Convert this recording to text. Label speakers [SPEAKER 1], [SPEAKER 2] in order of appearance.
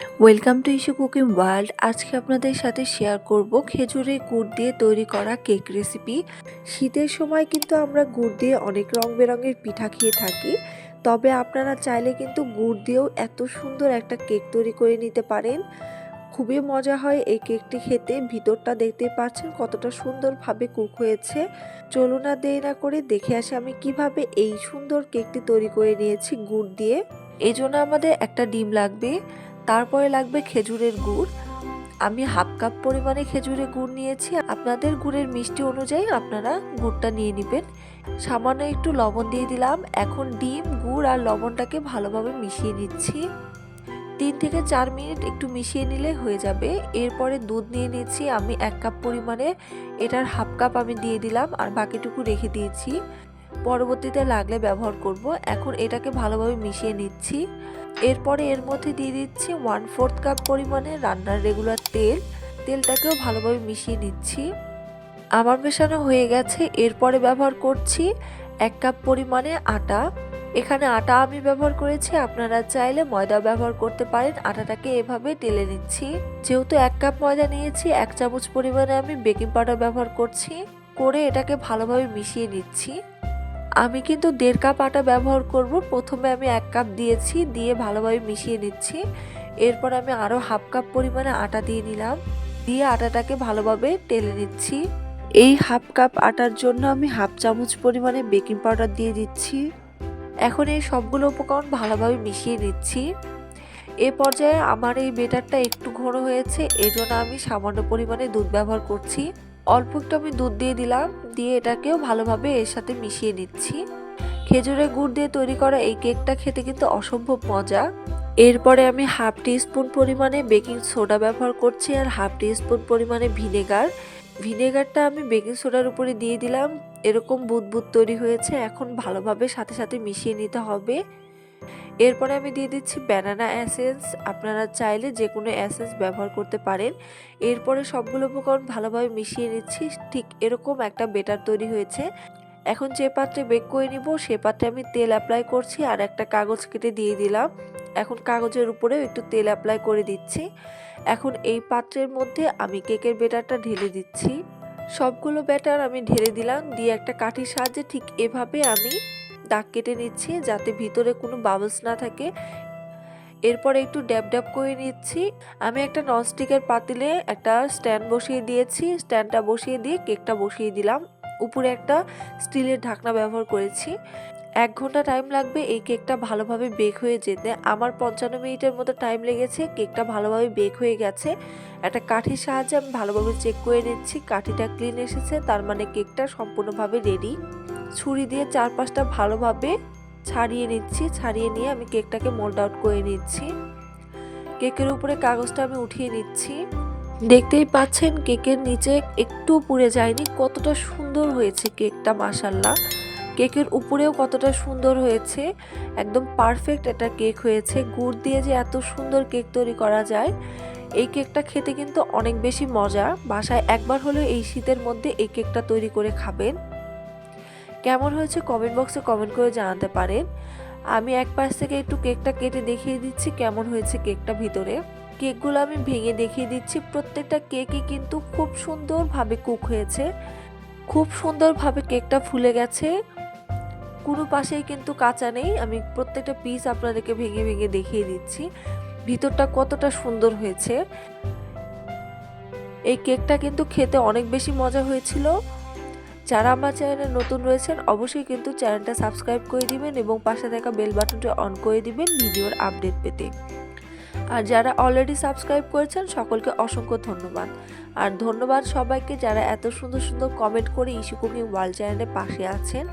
[SPEAKER 1] Welcome to Ishu cooking world আজকে আপনাদের সাথে শেয়ার করব খেজুরের গুড় দিয়ে তৈরি করা কেক রেসিপি শীতের সময় কিন্তু আমরা গুড় দিয়ে অনেক রং বেরঙের পিঠা খেয়ে থাকি। তবে আপনারা চাইলে কিন্তু গুড় দিয়েও এত সুন্দর একটা কেক তৈরি করে নিতে পারেন। খুবই মজা হয় এই কেকটি খেতে। ভিতরটা দেখতে পাচ্ছেন কতটা সুন্দরভাবে কুক হয়েছে। চলুন না দেরি না করে দেখে আসি আমি কীভাবে এই সুন্দর কেকটি তৈরি করে নিয়েছি গুড় দিয়ে। এই জন্য আমাদের একটা ডিম লাগবে। তারপরে লাগবে খেজুরের গুড়। আমি হাফ কাপ পরিমাণে খেজুরের গুড় নিয়েছি। আপনাদের গুড়ের মিষ্টি অনুযায়ী আপনারা গুড়টা নিয়ে নেবেন। সামান্য একটু লবণ দিয়ে দিলাম। এখন ডিম, গুড় আর লবণটাকে ভালোভাবে মিশিয়ে নিচ্ছি। তিন থেকে চার মিনিট একটু মিশিয়ে নিলে হয়ে যাবে। এরপরে দুধ নিয়ে নিচ্ছি আমি এক কাপ পরিমাণে এটার হাফ কাপ আমি দিয়ে দিলাম আর বাকিটুকু রেখে দিয়েছি। পরবর্তীতে লাগলে ব্যবহার করব। এখন এটাকে ভালোভাবে মিশিয়ে নিচ্ছি। এরপরে এর মধ্যে দিয়ে দিচ্ছি ওয়ান ফোর্থ কাপ পরিমাণে রান্নার রেগুলার তেল। তেলটাকেও ভালোভাবে মিশিয়ে নিচ্ছি। আমার মেশানো হয়ে গেছে। এরপরে ব্যবহার করছি এক কাপ পরিমাণে আটা। এখানে আটা আমি ব্যবহার করেছি। আপনারা চাইলে ময়দা ব্যবহার করতে পারেন। আটাটাকে এভাবে টেলে নিচ্ছি। যেহেতু এক কাপ ময়দা নিয়েছি, এক চামচ পরিমাণে আমি বেকিং পাউডার ব্যবহার করছি। করে এটাকে ভালোভাবে মিশিয়ে নিচ্ছি। আমি কিন্তু দেড় কাপ আটা ব্যবহার করব। প্রথমে আমি এক কাপ দিয়েছি, দিয়ে ভালোভাবে মিশিয়ে নিচ্ছি। এরপর আমি আরও হাফ কাপ পরিমাণে আটা দিয়ে নিলাম। দিয়ে আটাটাকে ভালোভাবে টেলে নিচ্ছি। এই হাফ কাপ আটার জন্য আমি হাফ চামচ পরিমাণে বেকিং পাউডার দিয়ে দিচ্ছি। এখন এই সবগুলো উপকরণ ভালোভাবে মিশিয়ে নিচ্ছি। এ পর্যায়ে আমার এই বেটারটা একটু ঘন হয়েছে, এজন্য আমি সামান্য পরিমাণে দুধ ব্যবহার করছি। অল্প একটু আমি দুধ দিয়ে দিলাম, দিয়ে এটাকেও ভালোভাবে এর সাথে মিশিয়ে নিচ্ছি। খেজুরের গুড় দিয়ে তৈরি করা এই কেকটা খেতে কিন্তু অসম্ভব মজা। এরপরে আমি হাফ টি স্পুন পরিমাণে বেকিং সোডা ব্যবহার করছি আর হাফ টি স্পুন পরিমাণে ভিনেগার। ভিনেগারটা আমি বেকিং সোডার উপরে দিয়ে দিলাম। এরকম বুদবুদ তৈরি হয়েছে, এখন ভালোভাবে সাথে সাথে মিশিয়ে নিতে হবে। এরপরে আমি দিয়ে দিচ্ছি ব্যানানা অ্যাসেন্স আপনারা চাইলে যে কোনো অ্যাসেন্স ব্যবহার করতে পারেন। এরপরে সবগুলো উপকরণ ভালোভাবে মিশিয়ে নিচ্ছি। ঠিক এরকম একটা বেটার তৈরি হয়েছে। এখন যে পাত্রে বেক করে নিব, সে পাত্রে আমি তেল অ্যাপ্লাই করছি আর একটা কাগজ কেটে দিয়ে দিলাম। এখন কাগজের উপরেও একটু তেল অ্যাপ্লাই করে দিচ্ছি। এখন এই পাত্রের মধ্যে আমি কেকের বেটারটা ঢেলে দিচ্ছি। সবগুলো ব্যাটার আমি ঢেলে দিলাম। দিয়ে একটা কাঠির সাহায্যে ঠিক এভাবে আমি দাগ কেটে নিচ্ছি, যাতে ভিতরে কোনো বাবলস না থাকে। এরপর একটু ড্যাব ড্যাব করে নিচ্ছি। আমি একটা ননস্টিকের পাতিলে একটা স্ট্যান্ড বসিয়ে দিয়েছি। স্ট্যান্ডটা বসিয়ে দিয়ে কেকটা বসিয়ে দিলাম। উপরে একটা স্টিলের ঢাকনা ব্যবহার করেছি। এক ঘণ্টা টাইম লাগবে এই কেকটা ভালোভাবে বেক হয়ে যেতে। আমার পঞ্চান্ন মিনিটের মতো টাইম লেগেছে কেকটা ভালোভাবে বেক হয়ে গেছে। একটা কাঠির সাহায্যে আমি ভালোভাবে চেক করে নিচ্ছি। কাঠিটা ক্লিন এসেছে, তার মানে কেকটা সম্পূর্ণভাবে রেডি ছুরি দিয়ে চারপাশটা ভালোভাবে ছাড়িয়ে নিচ্ছি, ছাড়িয়ে নিয়ে আমি কেকটাকে মোল্ড আউট করে নিচ্ছি। কেকের উপরে কাগজটা আমি উঠিয়ে নিচ্ছি। দেখতেই পাচ্ছেন, কেকের নিচে একটু পুড়ে যায়নি, কতটা সুন্দর হয়েছে কেকটা মাসাল্লাহ কেকের উপরেও কতটা সুন্দর হয়েছে, একদম পারফেক্ট একটা কেক হয়েছে। গুড় দিয়ে যে এত সুন্দর কেক তৈরি করা যায়, এই কেকটা খেতে কিন্তু অনেক বেশি মজা। বাসায় একবার হলেও এই শীতের মধ্যে এই কেকটা তৈরি করে খাবেন। কেমন হয়েছে কমেন্ট বক্সে কমেন্ট করে জানাতে পারেন। আমি এক পাশ থেকে একটু কেকটা কেটে দেখিয়ে দিচ্ছি কেমন হয়েছে কেকটা ভিতরে। কেকগুলো আমি ভেঙে দেখিয়ে দিচ্ছি। প্রত্যেকটা কেকই কিন্তু খুব সুন্দরভাবে কুক হয়েছে। খুব সুন্দরভাবে কেকটা ফুলে গেছে। কোনো পাশেই কিন্তু কাঁচা নেই। আমি প্রত্যেকটা পিস আপনাদেরকে ভেঙে ভেঙে দেখিয়ে দিচ্ছি। ভিতরটা কতটা সুন্দর হয়েছে। এই কেকটা কিন্তু খেতে অনেক বেশি মজা হয়েছিল। যারা আমার চ্যানেলে নতুন রয়েছেন, অবশ্যই কিন্তু চ্যানেলটা সাবস্ক্রাইব করে দিবেন এবং পাশে থাকা বেল বাটনটা অন করে দিবেন ভিডিওর আপডেট পেতে। আর যারা অলরেডি সাবস্ক্রাইব করেছেন, সকলকে অসংখ্য ধন্যবাদ। আর ধন্যবাদ সবাইকে যারা এত সুন্দর সুন্দর কমেন্ট করে ইস্যু কুকিং ওয়ার্ল্ড চ্যানেলের পাশে আছেন।